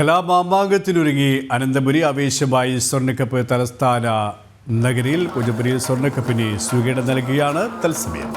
കലാമാമാങ്കത്തിനൊരുങ്ങി അനന്തപുരി ആവേശമായി സ്വർണക്കപ്പ് തലസ്ഥാന നഗരിയിൽ പൂജപ്പുരി സ്വർണക്കപ്പിന് സ്വീകരണം നൽകുകയാണ് തത്സമയം.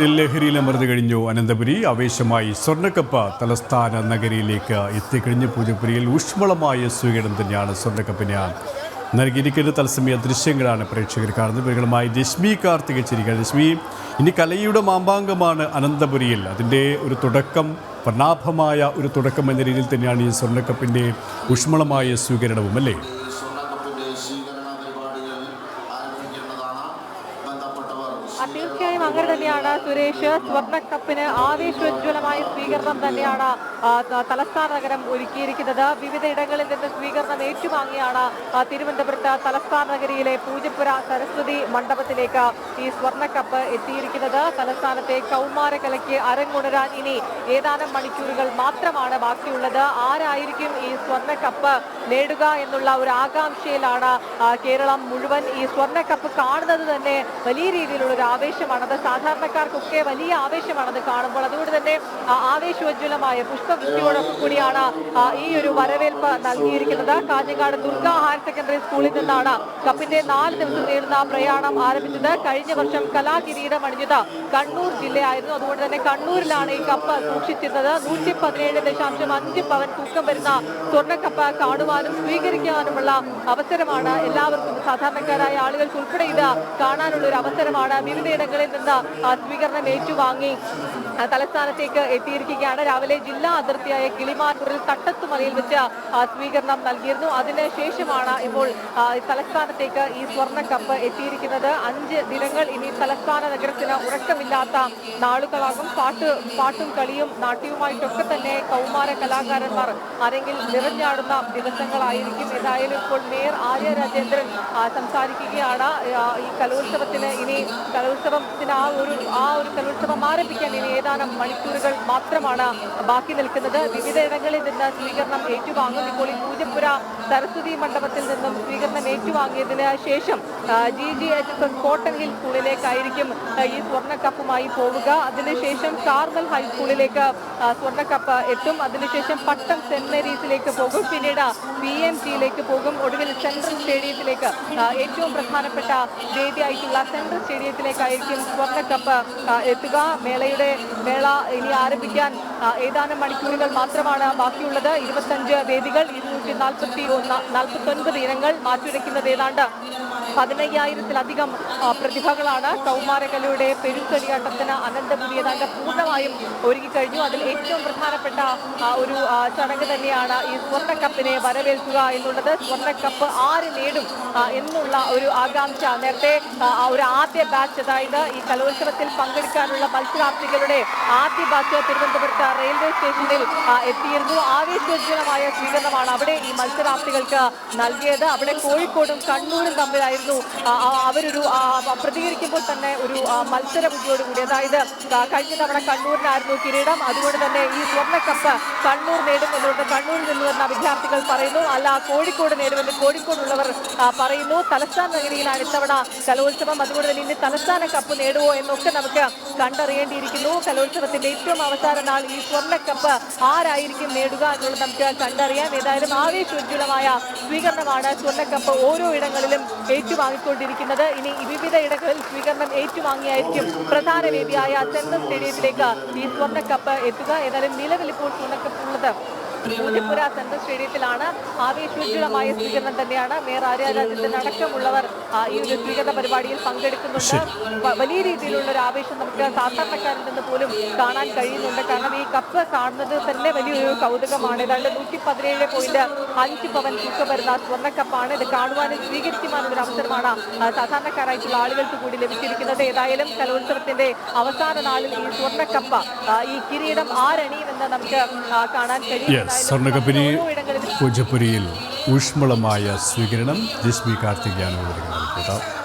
ലഹരിയിൽ അമർന്നു കഴിഞ്ഞു. അനന്തപുരി ആവേശമായി സ്വർണക്കപ്പ് തലസ്ഥാന നഗരിയിലേക്ക് എത്തിക്കഴിഞ്ഞ് പൂജപ്പുരിയിൽ ഊഷ്മളമായ സ്വീകരണം തന്നെയാണ് സ്വർണക്കപ്പിന് നൽകിയിരിക്കുന്ന തത്സമയ ദൃശ്യങ്ങളാണ് പ്രേക്ഷകർ കാണുന്നത്. ഇവരുമായി രശ്മി കാർത്തിക ചിരിക്കുക രശ്മി ഇനി കലയുടെ മാമ്പാങ്കമാണ് അനന്തപുരിയിൽ. അതിന്റെ ഒരു തുടക്കം വർണാഭമായ ഒരു തുടക്കം എന്ന രീതിയിൽ തന്നെയാണ് ഈ സ്വർണക്കപ്പിന്റെ ഊഷ്മളമായ സ്വീകരണവും അല്ലേ? സുരേഷ് സ്വർണക്കപ്പിന് ആവേശോജ്വലമായ സ്വീകരണം തന്നെയാണ് തലസ്ഥാന നഗരം ഒരുക്കിയിരിക്കുന്നത്. വിവിധ ഇടങ്ങളിൽ നിന്ന് സ്വീകരണം ഏറ്റുവാങ്ങിയാണ് തിരുവനന്തപുരത്ത് തലസ്ഥാന നഗരിയിലെ പൂജപ്പുര സരസ്വതി മണ്ഡപത്തിലേക്ക് ഈ സ്വർണക്കപ്പ് എത്തിയിരിക്കുന്നത്. തലസ്ഥാനത്തെ കൗമാരകലയ്ക്ക് അരങ്ങുണരാൻ ഇനി ഏതാനും മണിക്കൂറുകൾ മാത്രമാണ് ബാക്കിയുള്ളത്. ആരായിരിക്കും ഈ സ്വർണക്കപ്പ് നേടുക എന്നുള്ള ഒരു ആകാംക്ഷയിലാണ് കേരളം മുഴുവൻ ഈ സ്വർണക്കപ്പ് കാണുന്നത് തന്നെ വലിയ രീതിയിലുള്ള ഒരു ആവേശമാണത് സാധാരണക്കാർക്കൊക്കെ വലിയ ആവേശമാണത് കാണുമ്പോൾ. അതുകൊണ്ട് തന്നെ ആവേശോജ്വലമായ പുഷ്പവൃഷ്ടിയോടൊപ്പം കൂടിയാണ് ഈ ഒരു വരവേൽപ്പ് നൽകിയിരിക്കുന്നത്. കാഞ്ഞങ്ങാട് ദുർഗ ഹയർ സെക്കൻഡറി സ്കൂളിൽ നിന്നാണ് കപ്പിന്റെ നാല് ദിവസം നീളുന്ന പ്രയാണം ആരംഭിച്ചത്. കഴിഞ്ഞ വർഷം കലാകിരീടം അണിഞ്ഞത് കണ്ണൂർ ജില്ലയായിരുന്നു. അതുകൊണ്ട് തന്നെ കണ്ണൂരിലാണ് ഈ കപ്പ് സൂക്ഷിച്ചിരുന്നത്. നൂറ്റി പതിനേഴ് ദശാംശം അഞ്ച് പവൻ തൂക്കം വരുന്ന സ്വർണക്കപ്പ് കാണുവാനും സ്വീകരിക്കാനുമുള്ള അവസരമാണ് എല്ലാവർക്കും സാധാരണക്കാരായ ആളുകൾക്ക് ഉൾപ്പെടെ ഇത് കാണാനുള്ള ഒരു അവസരമാണ് വിവിധയിടങ്ങളിൽ നിന്ന് ആ, സ്വീകരണം ഏറ്റുവാങ്ങി തലസ്ഥാനത്തേക്ക് എത്തിയിരിക്കുകയാണ്. രാവിലെ ജില്ലാ അതിർത്തിയായ കിളിമാനൂരിൽ തട്ടത്തുമലയിൽ വെച്ച് സ്വീകരണം നൽകിയിരുന്നു. അതിനുശേഷമാണ് ഇപ്പോൾ തലസ്ഥാനത്തേക്ക് ഈ സ്വർണ കപ്പ് എത്തിയിരിക്കുന്നത്. അഞ്ച് ദിനങ്ങൾ ഇനി തലസ്ഥാന നഗരത്തിന് ഉറക്കമില്ലാത്ത നാളുകളാകും. പാട്ട് പാട്ടും കളിയും നാട്യവുമായിട്ടൊക്കെ തന്നെ കൗമാര കലാകാരന്മാർ അരങ്ങിൽ നിറഞ്ഞാടുന്ന ദിവസങ്ങളായിരിക്കും. ഏതായാലും ഇപ്പോൾ മേയർ ആര്യ രാജേന്ദ്രൻ സംസാരിക്കുകയാണ്. ഈ കലോത്സവത്തിന് ഇനി കലോത്സവത്തിന് ആ ഒരു ആ ഒരു കലോത്സവം ആരംഭിക്കാൻ ഇനി ഏതാനും മണിക്കൂറുകൾ മാത്രമാണ് ബാക്കി നിൽക്കുന്നത്. വിവിധയിടങ്ങളിൽ നിന്ന് സ്വീകരണം ഏറ്റുവാങ്ങും. ഇപ്പോൾ ഈ പൂജപ്പുര സരസ്വതി മണ്ഡപത്തിൽ നിന്നും സ്വീകരണം ഏറ്റുവാങ്ങിയതിന് ശേഷം G G H S S Cotton Hill സ്കൂളിലേക്കായിരിക്കും ഈ സ്വർണക്കപ്പുമായി പോവുക. അതിനുശേഷം കാർമൽ ഹൈസ്കൂളിലേക്ക് സ്വർണക്കപ്പ് എത്തും. അതിനുശേഷം പട്ടം സെന്റ് മേരീസിലേക്ക് പോകും. പിന്നീട് പി എം ജിയിലേക്ക് പോകും. ഒടുവിൽ സെൻട്രൽ സ്റ്റേഡിയത്തിലേക്ക് ഏറ്റവും പ്രധാനപ്പെട്ട വേദിയായിട്ടുള്ള സെൻട്രൽ സ്റ്റേഡിയത്തിലേക്കായിരിക്കും സ്വർണക്കപ്പ് എത്തുക. മേളയുടെ മേള ഇനി ആരംഭിക്കാൻ ഏതാനും മണിക്കൂറുകൾ മാത്രമാണ് ബാക്കിയുള്ളത്. ഇരുപത്തഞ്ച് വേദികൾ ഇരുന്നൂറ്റി നാൽപ്പത്തി ഒന്ന് നാൽപ്പത്തി ഒൻപത് ഇനങ്ങൾ മാറ്റുരയ്ക്കുന്നത് ഏതാണ്ട് പതിനയ്യായിരത്തിലധികം പ്രതിഭകളാണ് കൗമാരകലയുടെ പെരുത്തൊലിയാട്ടത്തിന് അനന്തപുരി ഏതാണ്ട് പൂർണമായും ഒരുങ്ങിക്കഴിഞ്ഞു അതിൽ ഏറ്റവും പ്രധാനപ്പെട്ട ഒരു ചടങ്ങ് തന്നെയാണ് ഈ സ്വർണക്കപ്പിനെ വരവേൽക്കുക എന്നുള്ളത്. സ്വർണക്കപ്പ് ആര് നേടും എന്നുള്ള ഒരു ആകാംക്ഷ. നേരത്തെ ഒരു ആദ്യ ബാച്ച് അതായത് ഈ കലോത്സവത്തിൽ പങ്കെടുക്കാനുള്ള മത്സരാർത്ഥികളുടെ ആദ്യ ബാച്ച് തിരുവനന്തപുരത്ത് റെയിൽവേ സ്റ്റേഷനിൽ എത്തിയിരുന്നു. ആവേശോജ്ജനമായ സ്വീകരണമാണ് അവിടെ ഈ മത്സരാർത്ഥികൾക്ക് നൽകിയത്. അവിടെ കോഴിക്കോടും കണ്ണൂരും തമ്മിലായിരുന്നു ആ, ആ, അവരൊരു പ്രതികരിക്കുമ്പോൾ തന്നെ ഒരു മത്സര ബുദ്ധിയോടുകൂടി അതായത് കഴിഞ്ഞ തവണ കണ്ണൂരിനായിരുന്നു കിരീടം. അതുകൊണ്ട് തന്നെ ഈ സ്വർണക്കപ്പ് കണ്ണൂർ നേടും എന്നുള്ളത് കണ്ണൂരിൽ വരുന്ന വിദ്യാർത്ഥികൾ പറയുന്നു അല്ല കോഴിക്കോട് നേടുമെന്ന് കോഴിക്കോടുള്ളവർ പറയുന്നു. തലസ്ഥാന നഗരിയിലാണ് ഇത്തവണ കലോത്സവം. അതുകൊണ്ട് തന്നെ ഇനി തലസ്ഥാന കപ്പ് നേടുമോ എന്നൊക്കെ നമുക്ക് കണ്ടറിയേണ്ടിയിരിക്കുന്നു. കലോത്സവത്തിന്റെ ഏറ്റവും അവസാന നാൾ ഈ സ്വർണക്കപ്പ് ആരായിരിക്കും നേടുക എന്നുള്ളത് നമുക്ക് കണ്ടറിയാം. ഏതായാലും ആവേശോജ്വലമായ സ്വീകരണമാണ് സ്വർണക്കപ്പ് ഓരോ ഇടങ്ങളിലും ഏറ്റുവാങ്ങിക്കൊണ്ടിരിക്കുന്നത്. ഇനി വിവിധ ഇടങ്ങളിൽ സ്വീകരണം ഏറ്റുവാങ്ങിയായിരിക്കും പ്രധാന വേദിയായ സെൻട്രൽ സ്റ്റേഡിയത്തിലേക്ക് ഈ സ്വർണക്കപ്പ് എത്തുക. ഏതായാലും നിലവിൽ ഇപ്പോൾ സ്വർണക്കപ്പ് ഉള്ളത് ത്രിപുര സെൻട്രൽ സ്റ്റേഡിയത്തിലാണ്. ആവേശോജ്വലമായ സ്വീകരണം തന്നെയാണ്. മേയർ ആര്യ അടക്കമുള്ളവർ ഈ ഒരു സ്വീകരണ പരിപാടിയിൽ പങ്കെടുക്കുന്നുണ്ട്. വലിയ രീതിയിലുള്ള ഒരു ആവേശം നമുക്ക് സാധാരണക്കാരിൽ നിന്ന് പോലും കാണാൻ കഴിയുന്നുണ്ട്. കാരണം ഈ കപ്പ് കാണുന്നത് തന്നെ വലിയൊരു കൗതുകമാണ്. ഏതാണ്ട് നൂറ്റി പതിനേഴ് പോയിന്റ് അഞ്ച് പവൻ തൂക്കം വരുന്ന സ്വർണക്കപ്പാണ്. ഇത് കാണുവാനും സ്വീകരിക്കുവാനും ഒരു അവസരമാണ് സാധാരണക്കാരായിട്ടുള്ള ആളുകൾക്ക് കൂടി ലഭിച്ചിരിക്കുന്നത്. ഏതായാലും കലോത്സവത്തിന്റെ അവസാന നാളിൽ ഈ സ്വർണക്കപ്പ കപ്പ ഈ കിരീടം ആരണിയുമെന്ന് നമുക്ക് കാണാൻ കഴിയും. സ്വർണക്കപ്പിന് പൂജപ്പുരിയിൽ ഊഷ്മളമായ സ്വീകരണം ജിസ്മി കാർത്തികയാണ് വിവരങ്ങൾ നൽകിയത്